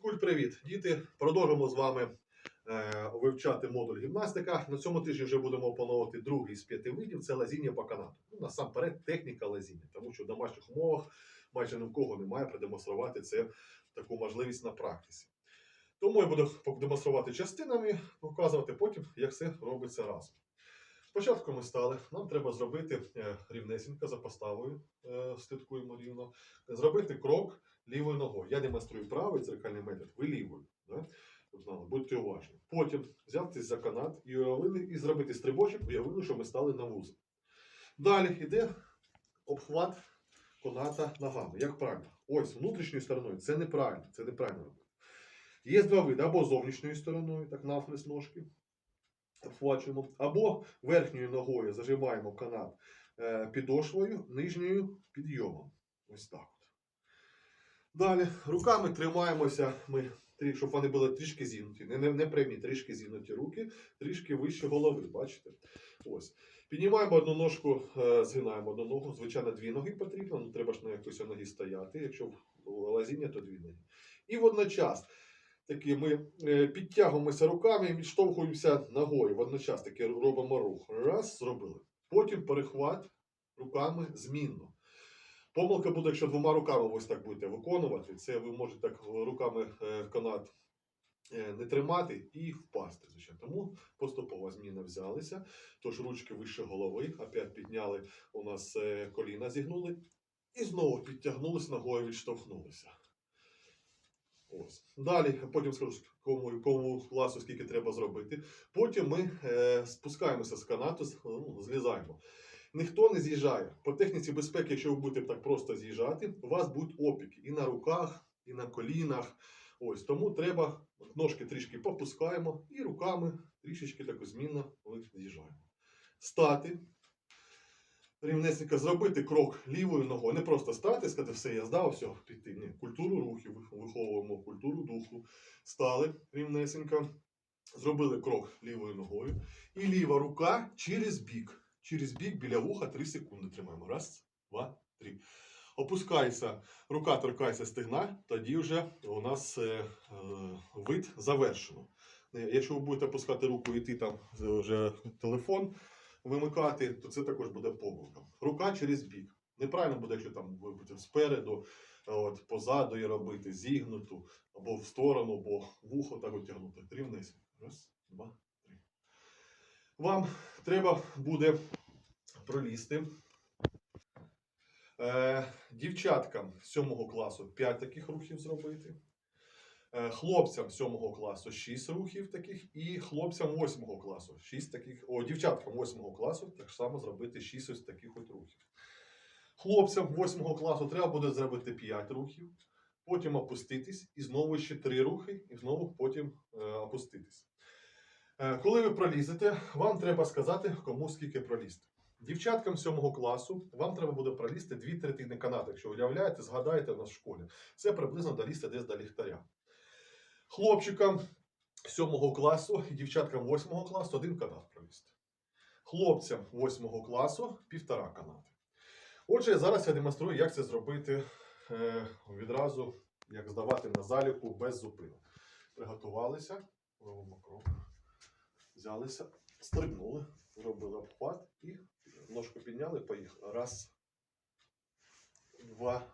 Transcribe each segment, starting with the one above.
Фізкульт, привіт! Діти, продовжимо з вами е, вивчати модуль гімнастика. На цьому тижні вже будемо опановувати другий з п'яти видів це лазіння по канату. Ну, насамперед, техніка лазіння, тому що в домашніх умовах майже ні в кого немає продемонструвати це таку можливість на практиці. Тому я буду демонструвати частинами, показувати потім, як це робиться разом. Спочатку ми стали, нам треба зробити е, рівнесенько за поставою, е, слідкуємо рівно, зробити крок лівою ногою. Я демонструю правий дзеркальний метод, ви лівою. Да? Будьте уважні. Потім взятись за канат і уявили, і зробити стрибочок, уявили, що ми стали на вузол. Далі йде обхват каната ногами. Як правильно? Ось внутрішньою стороною це неправильно. Це неправильно. Є два види, або зовнішньою стороною, так навхрест ножки. Обхвачуємо, або верхньою ногою зажимаємо канат е, підошвою, нижньою підйомом. Ось так. Далі руками тримаємося, ми, щоб вони були трішки зігнуті. Не, не, не прямі, трішки зігнуті руки, трішки вище голови. Бачите? Ось. Піднімаємо одну ножку, е, згинаємо одну ногу. Звичайно, дві ноги потрібно, ну треба ж на якоїсь ногі стояти. Якщо лазіння, то дві ноги. І водночас таки ми е, підтягуємося руками і відштовхуємося ногою. Водночас таки робимо рух. Раз, зробили. Потім перехват руками змінно. Помилка буде, якщо двома руками ось так будете виконувати. Це ви можете так руками е, канат е, не тримати і впасти. Звичайно. Тому поступова зміна взялися. Тож ручки вище голови, опять підняли у нас коліна зігнули. І знову підтягнулись ногою, відштовхнулися. Ось. Далі, потім скажу, кому, кому класу скільки треба зробити. Потім ми е, спускаємося з канату, ну, злізаємо. Ніхто не з'їжджає. По техніці безпеки, якщо ви будете так просто з'їжджати, у вас будуть опіки і на руках, і на колінах. Ось тому треба ножки трішки попускаємо і руками трішечки так змінно з'їжджаємо. Стати. Рівнесенько зробити крок лівою ногою. Не просто стати, сказати, все, я здав, все, піти. Ні, культуру рухів, виховуємо культуру духу. Стали рівнесенько, зробили крок лівою ногою. І ліва рука через бік. Через бік біля вуха 3 секунди тримаємо. Раз, два, три. Опускається, рука торкається стегна, тоді вже у нас е, е, вид завершено. Е, Якщо ви будете опускати руку і йти там е, вже телефон вимикати, то це також буде помилка. Рука через бік. Неправильно буде, якщо там ви будете спереду, от, позаду її робити, зігнуту, або в сторону, або вухо так витягнути. Рівнесенько. Раз, два, три. Вам треба буде пролізти. Е, дівчаткам 7 класу 5 таких рухів зробити. Е, хлопцям 7 класу 6 рухів таких, і хлопцям 8 класу 6 таких, о, дівчаткам 8 класу так само зробити 6 ось таких от рухів. Хлопцям 8 класу треба буде зробити 5 рухів, потім опуститись, і знову ще 3 рухи, і знову потім е, опуститись. Е, Коли ви пролізете, вам треба сказати, кому скільки пролізти. Дівчаткам 7 класу вам треба буде пролізти дві третини канату. Якщо уявляєте, згадаєте в нас в школі. Це приблизно долізти десь до ліхтаря. Хлопчикам 7 класу і дівчаткам 8 класу один канат пролізти. Хлопцям 8 класу півтора канати. Отже, зараз я демонструю, як це зробити е, відразу, як здавати на заліку без зупинок. Приготувалися, робимо крок. Взялися, стрибнули, зробили обхват і ножку підняли, поїхали. Раз, два,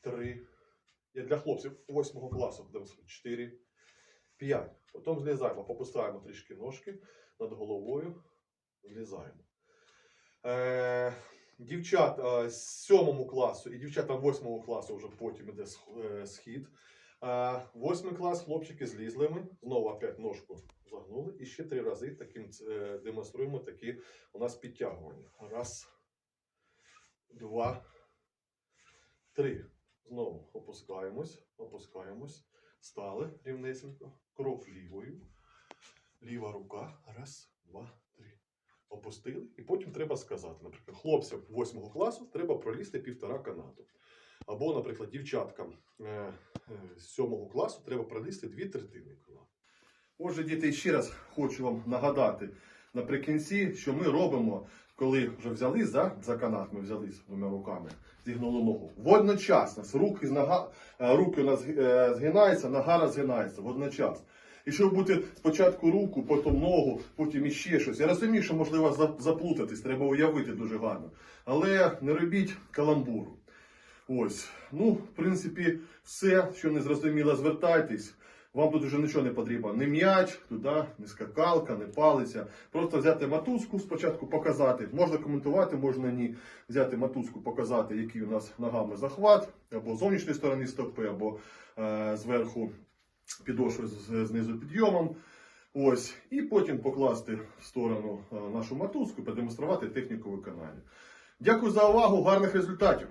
три. Я для хлопців 8 класу демонструю. Чотири, п'ять. Потім злізаємо, попускаємо трішки ножки над головою. Злізаємо. Е, дівчат е, з 7 класу і дівчатам 8 класу вже потім іде е, схід. Е, Восьмий клас, хлопчики злізли ми, знову опять ножку загнули і ще три рази таким е, демонструємо такі у нас підтягування. Раз, два, три. Знову опускаємось, опускаємось, стали рівнесенько, крок лівою, ліва рука, раз, два, три. Опустили. І потім треба сказати, наприклад, хлопцям 8 класу треба пролізти півтора канату. Або, наприклад, дівчаткам е, е, 7 класу треба пролізти дві третини канату. Отже, діти, ще раз хочу вам нагадати наприкінці, що ми робимо коли вже взялись за, за канат, ми взялись двома руками, зігнули ногу. Водночас нас руки, нога, е, руки у нас е, згинаються, нога розгинається водночас. І щоб бути спочатку руку, потім ногу, потім іще щось. Я розумію, що можливо заплутатись, треба уявити дуже гарно. Але не робіть каламбуру. Ось. Ну, в принципі, все, що не зрозуміло, звертайтесь. Вам тут вже нічого не потрібно. Не м'яч, туди, не скакалка, не палиця. Просто взяти матузку спочатку показати. Можна коментувати, можна ні. Взяти матузку, показати, який у нас ногами захват, або з зовнішньої сторони стопи, або е, зверху підошви з- знизу підйомом. Ось. І потім покласти в сторону е, нашу матузку продемонструвати техніку виконання. Дякую за увагу, гарних результатів!